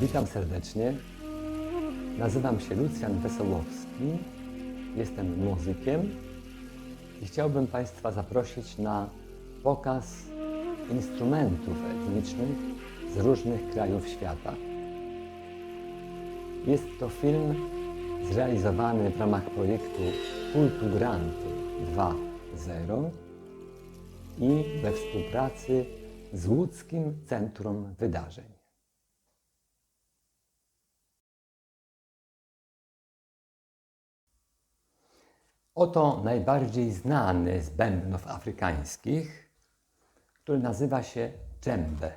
Witam serdecznie. Nazywam się Lucjan Wesołowski. Jestem muzykiem i chciałbym Państwa zaprosić na pokaz instrumentów etnicznych z różnych krajów świata. Jest to film zrealizowany w ramach projektu Kulturanty 2.0 i we współpracy z Łódzkim Centrum Wydarzeń. Oto najbardziej znany z bębnów afrykańskich, który nazywa się dżembe.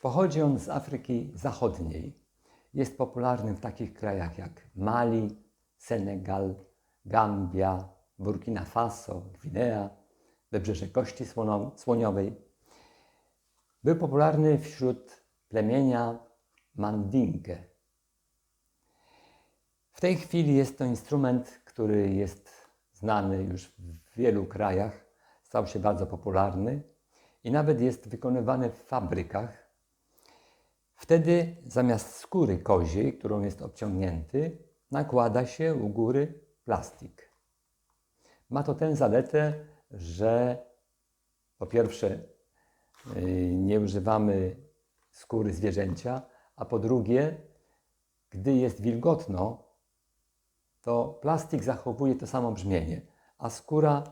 Pochodzi on z Afryki Zachodniej. Jest popularny w takich krajach jak Mali, Senegal, Gambia, Burkina Faso, Gwinea, Wybrzeże Kości Słoniowej. Był popularny wśród plemienia Mandinkę. W tej chwili jest to instrument, który jest znany już w wielu krajach, stał się bardzo popularny i nawet jest wykonywany w fabrykach. Wtedy zamiast skóry koziej, którą jest obciągnięty, nakłada się u góry plastik. Ma to tę zaletę, że po pierwsze yy, nie używamy skóry zwierzęcia, a po drugie, gdy jest wilgotno, to plastik zachowuje to samo brzmienie, a skóra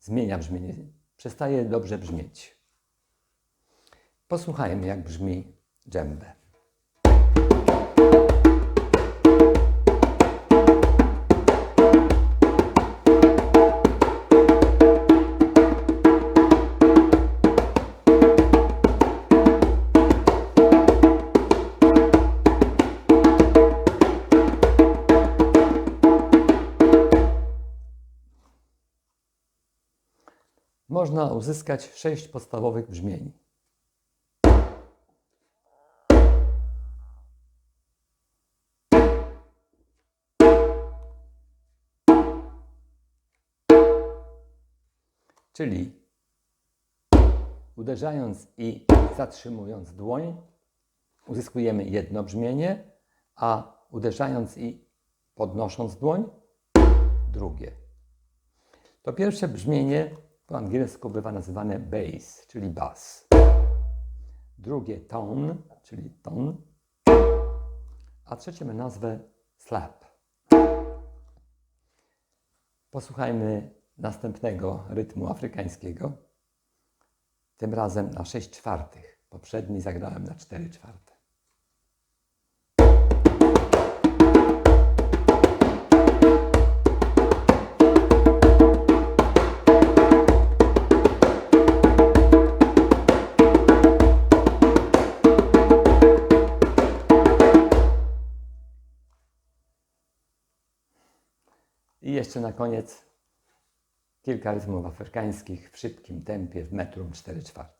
zmienia brzmienie, przestaje dobrze brzmieć. Posłuchajmy, jak brzmi dżembe. Można uzyskać sześć podstawowych brzmień. Czyli uderzając i zatrzymując dłoń, uzyskujemy jedno brzmienie, a uderzając i podnosząc dłoń, drugie. To pierwsze brzmienie po angielsku bywa nazywane bass, czyli bas. Drugie tone, czyli ton. A trzecie ma nazwę slap. Posłuchajmy następnego rytmu afrykańskiego. Tym razem na 6 czwartych. Poprzedni zagrałem na 4 czwarte. I jeszcze na koniec kilka rytmów afrykańskich w szybkim tempie w metrum 4 czwarte.